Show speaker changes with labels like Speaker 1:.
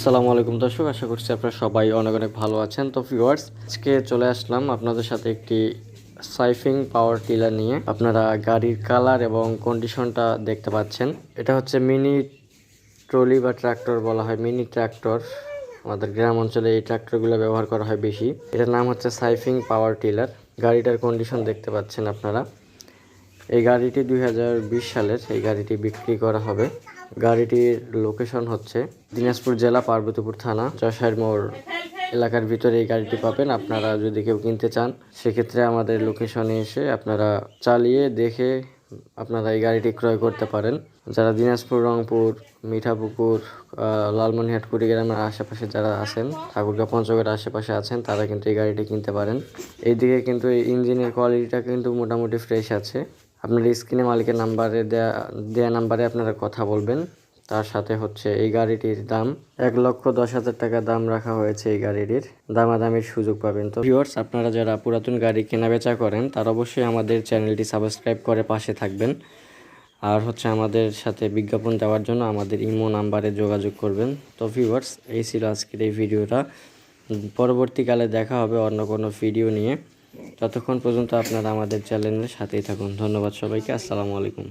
Speaker 1: আসসালামু আলাইকুম দর্শক, আশা করছি আপনারা সবাই অনেক অনেক ভালো আছেন। তো ভিউয়ার্স আজকে চলে আসলাম আপনাদের সাথে একটি সাইফিং পাওয়ার টিলার নিয়ে। আপনারা গাড়ির কালার এবং কন্ডিশনটা দেখতে পাচ্ছেন। এটা হচ্ছে মিনি ট্রলি বা ট্রাক্টর বলা হয় মিনি ট্রাক্টর আমাদের গ্রাম অঞ্চলে এই ট্রাক্টরগুলো ব্যবহার করা হয় বেশি। এটার নাম হচ্ছে সাইফিং পাওয়ার টিলার গাড়িটার কন্ডিশন দেখতে পাচ্ছেন আপনারা। এই গাড়িটি দুই হাজার বিশ সালের, এই গাড়িটি বিক্রি করা হবে। গাড়িটির লোকেশন হচ্ছে দিনাজপুর জেলা পার্বতীপুর থানা যশাইর মোড় এলাকার ভিতরে এই গাড়িটি পাবেন। আপনারা যদি কেউ কিনতে চান সেক্ষেত্রে আমাদের লোকেশনে এসে আপনারা চালিয়ে দেখে আপনারা এই গাড়িটি ক্রয় করতে পারেন। যারা দিনাজপুর রংপুর মিঠাপুকুর আহ, লালমনিরহাট কুড়িগ্রামের আশেপাশে যারা আছেন ঠাকুরগাঁ পঞ্চগড়ের আশেপাশে আছেন তারা কিন্তু এই গাড়িটি কিনতে পারেন। এইদিকে কিন্তু এই ইঞ্জিনের কোয়ালিটিটা কিন্তু মোটামুটি ফ্রেশ আছে। আপনার স্ক্রিনে মালিকের নাম্বারে দেয়া দেয়া নাম্বারে আপনারা কথা বলবেন। তার সাথে হচ্ছে এই গাড়িটির দাম। এক লক্ষ দশ হাজার টাকা দাম রাখা হয়েছে এই গাড়িটির। দামাদামির সুযোগ পাবেন। তো ভিউয়ার্স আপনারা যারা পুরাতন গাড়ি কেনাবেচা করেন, তারা অবশ্যই আমাদের চ্যানেলটি সাবস্ক্রাইব করে পাশে থাকবেন। আর হচ্ছে আমাদের সাথে বিজ্ঞাপন দেওয়ার জন্য আমাদের ইমো নাম্বারে যোগাযোগ করবেন। তো ভিউয়ার্স এই ছিল আজকের এই ভিডিওটা। পরবর্তীকালে দেখা হবে অন্য কোনো ভিডিও নিয়ে। ততক্ষণ পর্যন্ত আপনারা আমাদের চ্যানেলের সাথেই থাকুন ধন্যবাদ সবাইকে আসসালামু আলাইকুম।